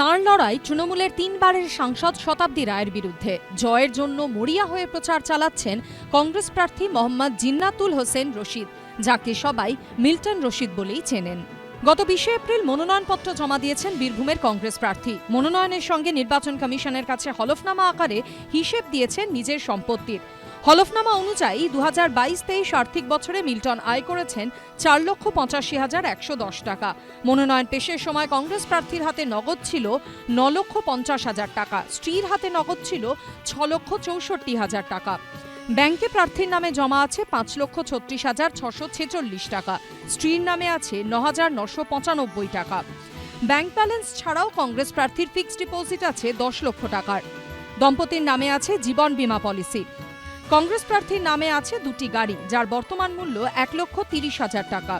তাঁর লড়াই তৃণমূলের তিনবারের সাংসদ শতাব্দী রায়ের বিরুদ্ধে। জয়ের জন্য মরিয়া হয়ে প্রচার চালাচ্ছেন কংগ্রেস প্রার্থী মোহাম্মদ জিন্নাতুল হোসেন রশিদ, যাকে সবাই মিল্টন রশিদ বলেই চেনেন। গত বিশে এপ্রিল মনোনয়নপত্র জমা দিয়েছেন বীরভূমের কংগ্রেস প্রার্থী। মনোনয়নের সঙ্গে নির্বাচন কমিশনের কাছে হলফনামা আকারে হিসেব দিয়েছেন নিজের সম্পত্তির। হলফনামা অনুযায়ী দু হাজার বাইশ তেইশ আর্থিক বছরে মিল্টন আয় করেছেন চার লক্ষ পঁচাশি হাজার একশো দশ টাকা। মনোনয়ন পেশের সময় কংগ্রেস প্রার্থীর হাতে নগদ ছিল ন লক্ষ পঞ্চাশ হাজার টাকা, স্ত্রীর হাতে নগদ ছিল ছ লক্ষ চৌষট্টি হাজার টাকা। ব্যাংকে প্রার্থীর নামে জমা আছে পাঁচ লক্ষ ছত্রিশ হাজার ছশো ছেচল্লিশ টাকা, স্ত্রীর নামে আছে ন হাজার নশো পঁচানব্বই টাকা। ব্যাংক ব্যালেন্স ছাড়াও কংগ্রেস প্রার্থীর ফিক্সড ডিপোজিট আছে দশ লক্ষ টাকার। দম্পতির নামে আছে জীবন বীমা পলিসি। কংগ্রেস প্রার্থীর নামে আছে দুটি গাড়ি, যার বর্তমান মূল্য এক লক্ষ তিরিশ হাজার টাকা।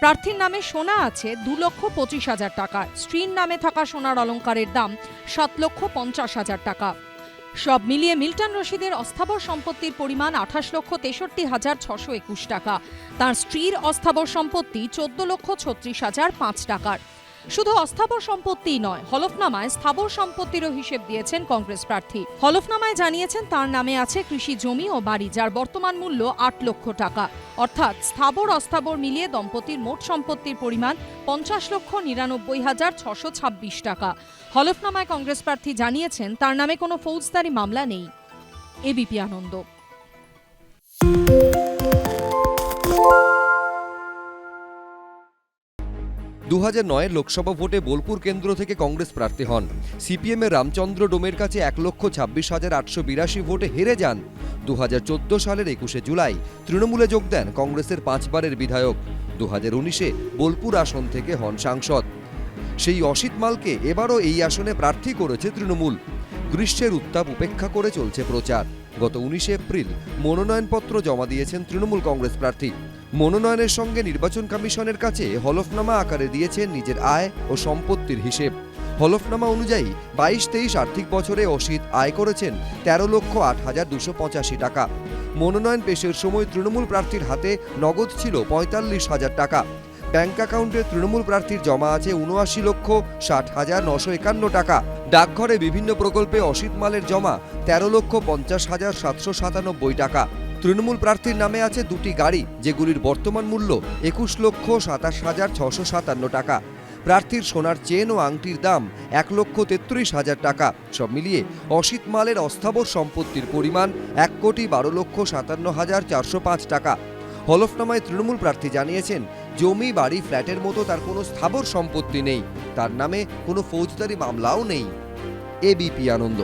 প্রার্থীর নামে সোনা আছে দু লক্ষ পঁচিশ হাজার টাকা। স্ত্রীর নামে থাকা সোনার অলংকারের দাম সাত লক্ষ পঞ্চাশ হাজার টাকা। সব মিলিয়ে মিল্টন রশিদের অস্থাবর সম্পত্তির পরিমাণ আঠাশ লক্ষ তেষট্টি হাজার ছশো একুশ টাকা। তার স্ত্রীর অস্থাবর সম্পত্তি চোদ্দ লক্ষ ছত্রিশ হাজার পাঁচ টাকার। শুধু অস্থাবর সম্পত্তিই নয়, হলফনামায় স্থাবর সম্পত্তিরও হিসেব দিয়েছেন কংগ্রেস প্রার্থী। হলফনামায় জানিয়েছেন তার নামে আছে কৃষি জমি ও বাড়ি, যার বর্তমান মূল্য আট লক্ষ টাকা। অর্থাৎ স্থাবর অস্থাবর মিলিয়ে দম্পতির মোট সম্পত্তির পরিমাণ পঞ্চাশ লক্ষ নিরানব্বই হাজার ছশো ছাব্বিশ টাকা। হলফনামায় কংগ্রেস প্রার্থী জানিয়েছেন তার নামে কোনো ফৌজদারি মামলা নেই। এবিপি আনন্দ। দু নয়ের লোকসভা ভোটে বোলপুর কেন্দ্র থেকে কংগ্রেস প্রার্থী হন। সিপিএমের রামচন্দ্র ডোমের কাছে এক লক্ষ ছাব্বিশ হাজার আটশো বিরাশি ভোটে হেরে যান। দু হাজার চোদ্দ সালের একুশে জুলাই তৃণমূলে যোগ দেন কংগ্রেসের পাঁচবারের বিধায়ক। দু হাজার উনিশে বোলপুর আসন থেকে হন সাংসদ। সেই অসিত মালকে এবারও এই আসনে প্রার্থী করেছে তৃণমূল। গ্রীষ্মের উত্তাপ উপেক্ষা করে চলছে প্রচার। গত উনিশে এপ্রিল মনোনয়নপত্র জমা দিয়েছেন তৃণমূল কংগ্রেস প্রার্থী। মনোনয়নের সঙ্গে নির্বাচন কমিশনের কাছে হলফনামা আকারে দিয়েছেন নিজের আয় ও সম্পত্তির হিসেব। হলফনামা অনুযায়ী বাইশ তেইশ আর্থিক বছরে অসিত আয় করেছেন তেরো লক্ষ আট হাজার দুশো পঁচাশি টাকা। মনোনয়ন পেশের সময় তৃণমূল প্রার্থীর হাতে নগদ ছিল পঁয়তাল্লিশ হাজার টাকা। ব্যাংক অ্যাকাউন্টে তৃণমূল প্রার্থীর জমা আছে উনআশি লক্ষ ষাট হাজার নশো একান্ন টাকা। ডাকঘরে বিভিন্ন প্রকল্পে অসিত মালের জমা তেরো লক্ষ পঞ্চাশ হাজার সাতশো সাতানব্বই টাকা। তৃণমূল প্রার্থীর নামে আছে দুটি গাড়ি, যেগুলির বর্তমান মূল্য একুশ লক্ষ সাতাশ হাজার ছশো সাতান্ন টাকা। প্রার্থীর সোনার চেন ও আংটির দাম এক লক্ষ তেত্রিশ হাজার টাকা। সব মিলিয়ে অসিত মালের অস্থাবর সম্পত্তির পরিমাণ এক কোটি বারো লক্ষ সাতান্ন হাজার চারশো পাঁচ টাকা। হলফনামায় তৃণমূল প্রার্থী জানিয়েছেন, জমি, বাড়ি, ফ্ল্যাটের মতো তার কোনো স্থাবর সম্পত্তি নেই। তার নামে কোনো ফৌজদারি মামলাও নেই। এবিপি আনন্দ।